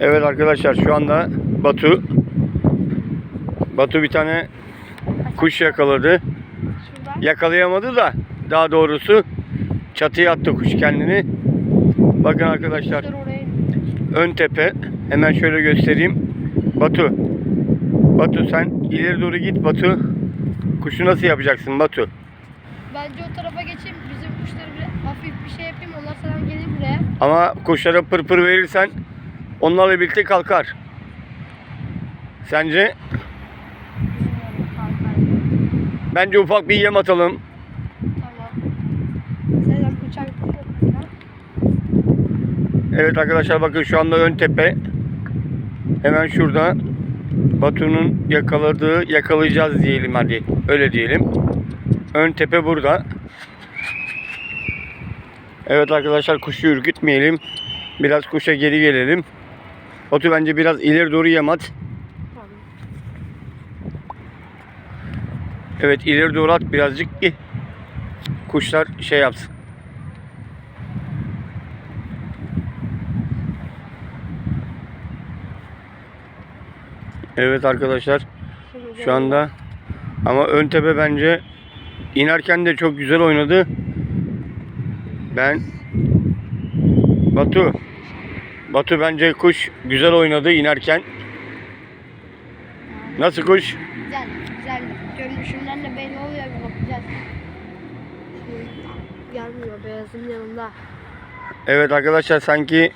Evet arkadaşlar şu anda Batu Batu bir tane kuş yakaladı. Yakalayamadı da daha doğrusu çatıya attı kuş kendini. Bakın arkadaşlar ön tepe hemen şöyle göstereyim. Batu Batu sen ileri doğru git Batu. Kuşu nasıl yapacaksın Batu? Bence o tarafa geçeyim. Bizim kuşları bir hafif bir şey yapayım. Onlar sana gelir buraya. Ama kuşlara pırpır verirsen onlarla birlikte kalkar. Sence? Bence ufak bir yem atalım. Evet arkadaşlar bakın şu anda ön tepe. Hemen şurada Batu'nun yakaladığı yakalayacağız diyelim hadi. Öyle diyelim. Ön tepe burada. Evet arkadaşlar kuşu ürkütmeyelim. Biraz kuşa geri gelelim. Batu bence biraz ileri doğru yem. Evet ileri doğru at birazcık ki kuşlar şey yapsın. Evet arkadaşlar şu anda ama ön tepe bence inerken de çok güzel oynadı. Ben Batu Batu bence kuş güzel oynadı inerken. Nasıl kuş? Güzel, güzel. Görünüşünden de belli oluyor bir bakacağız. Gelmiyor beyazın yanında. Evet arkadaşlar sanki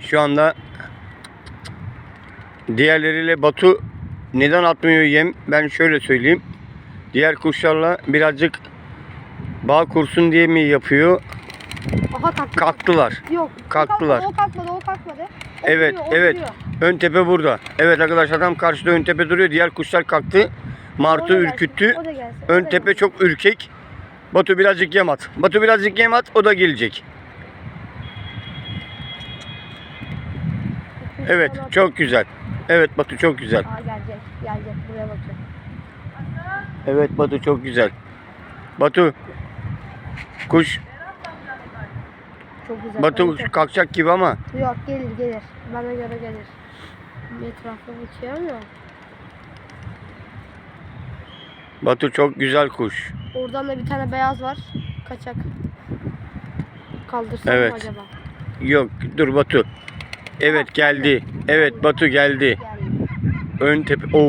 şu anda diğerleriyle Batu neden atmıyor yem? Ben şöyle söyleyeyim. Diğer kuşlarla birazcık bağ kursun diye mi yapıyor? Aha kalktı. Kalktılar. Yok. Kalktılar. O kalkmadı, o kalkmadı. O Evet, duruyor, o evet. duruyor. Ön tepe burada. Evet arkadaşlar tam karşıda ön tepe duruyor. Diğer kuşlar kalktı. Martı ürküttü. Ön tepe çok ürkek. Batu birazcık yem at. Batu birazcık yem at. O da gelecek. Evet çok güzel. Evet Batu çok güzel. Aa gelecek, gelecek. Buraya bakıyor. Evet Batu çok güzel. Batu kuş Çok güzel. Batu Evet. kalkacak gibi ama Yok gelir gelir. Bana göre gelir. Etrafta uçuyor ama Batu çok güzel kuş. oradan da bir tane beyaz var. Kaçak. Kaldırsam Evet. mı acaba? Yok dur Batu. Evet geldi. Evet Batu geldi. Geldi. Ön tepe. Oo